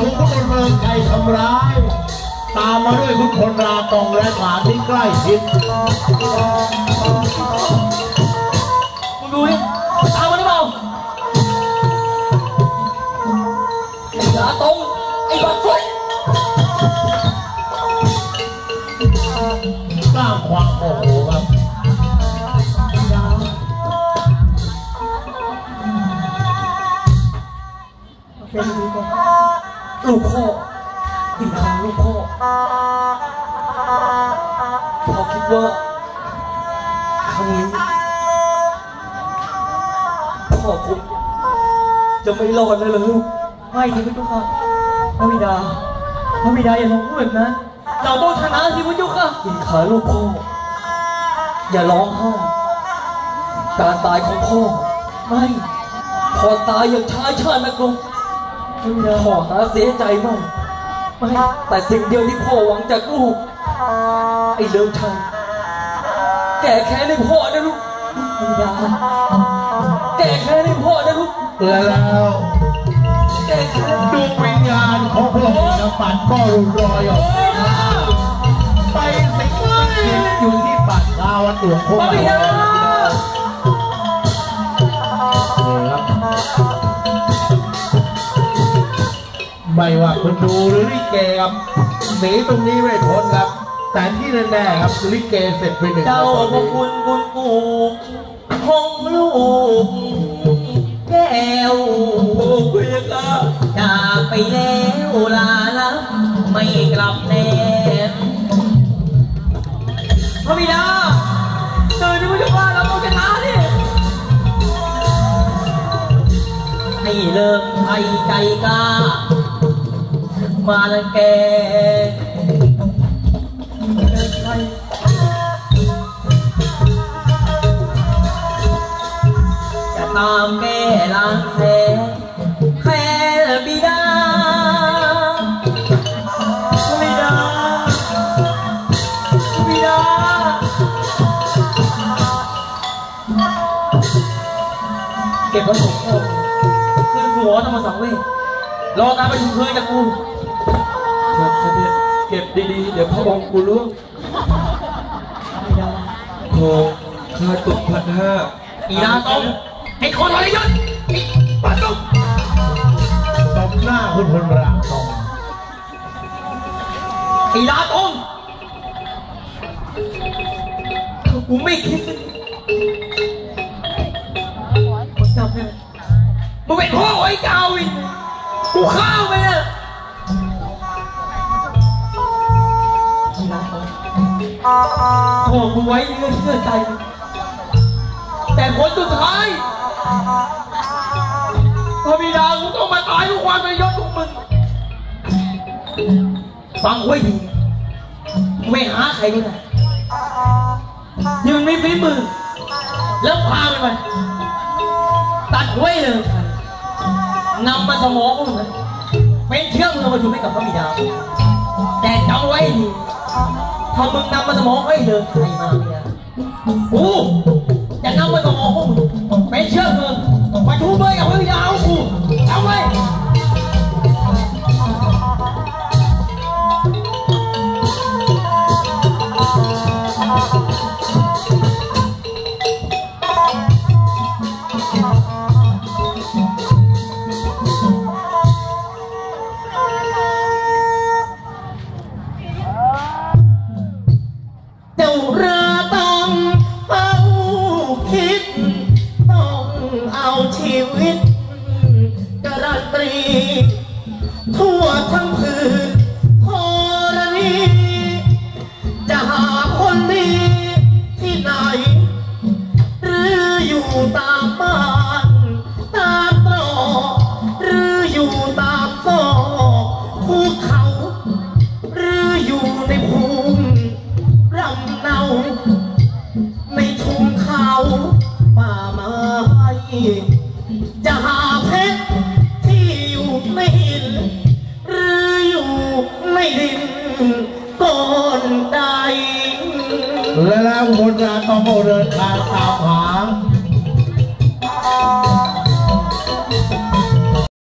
ถูกคุณเมืองไทยทำร้าย ตามมาด้วยคุณพลราตองและฐานที่ใกล้ชิดมึงดูดิตามมาหรือเปล่าไอ้ลาตรงไอ้บัตรฟุตสร้างความโมโหครับ ลูกพ่ออีกครั้งลูกพ่อพ่อคิดว่าครั้งนี้พ่อผมจะไม่รอดเลยเหรอลูกไม่สิพุทธค่ะพระบิดาพระบิดาอย่าลงพูดแบบนั้นเราต้องชนะสิพุทธค่ะอินขาลูกพ่ออย่าร้องไห้การตายของพ่อ ไม่พ่อตายอย่างชายชาตินักลง พระบิดาพ่อหาเสียใจมากไม่แต่สิ่งเดียวที่พ่อหวังจากลูก ไอ้เลิงชัยแก่แค้นให้พ่อนะลูกพระบิดาแก่แค้นให้พ่อนะลูกและแล้วแก่แค้นดวงวิญญาณของพระองค์นปัดก็รุนรอยออกไปสิงอยู่ที่ปัดดาวตัวพวกพร ไม่ว่าคุณดูหรือลิเกครับหนีตรงนี้ไม่พ้นครับ แต่ที่แน่ๆครับลิเกเสร็จไปหนึ่งเจ้าแล้วพระคุณบุญกูของลูกแก้วเพื่อนจากไปแล้วลาละไม่กลับแน่พระบิดาเจอที่พุทธว่าเราต้องชนะดิให้เลิกไทยใจกล้า มาละแกเลิกจะตามแก้ล้างแค้นแค้นบิดาบิดาบิดาเก็บพระสงฆ์องค์ขึ้นหัวธรรมสังเวชรอการประชุมเพลิงจากกู เถิดเสด็จเก็บดีๆ เดี๋ยวพระองค์กูล่วงพระบิดาโธ่ข้าตกพันห้าอีลาตองไอ้คนทรยศไอ้ปัดตงตบหน้าคุณพลรามตองไอ้ลาตองกูไม่คิดจำได้มึงเป็นพ่อไอ้กาวินกูข้าวไปเนี่ย พ่อมึงไว้เงื่อนเชื่อใจ แต่ผลสุดท้ายพระบิดากูต้องมาตายด้วยความเป็นยศของมึง ฟังไว้ดีไม่หาใครก็ได้ที่มันไม่ฝีมือ แล้วพามันไปตัดไว้เลยนำมาสมองของมันเป็นเชื้อมือมาถูกให้กับพระบิดา แต่จำไว้ดี พอมึงนำมาสมองให้ยเดินใครมาเนี่ยกูจะนำมาสมองของมึงเป็นเชื่อมือมาชูมือกับพระบิดาของกูเอาไว้ รี ทั่วทั้งผืนธรณีจะหาคนดีที่ไหน หรืออยู่ตามบ้าน ตามตรอกหรืออยู่ตามซอกภูเขา หรืออยู่ในภูมิรำเนาในชุมเขาป่าไม้จะหา และแล้วคุณพลรามตองเดินทางตามหา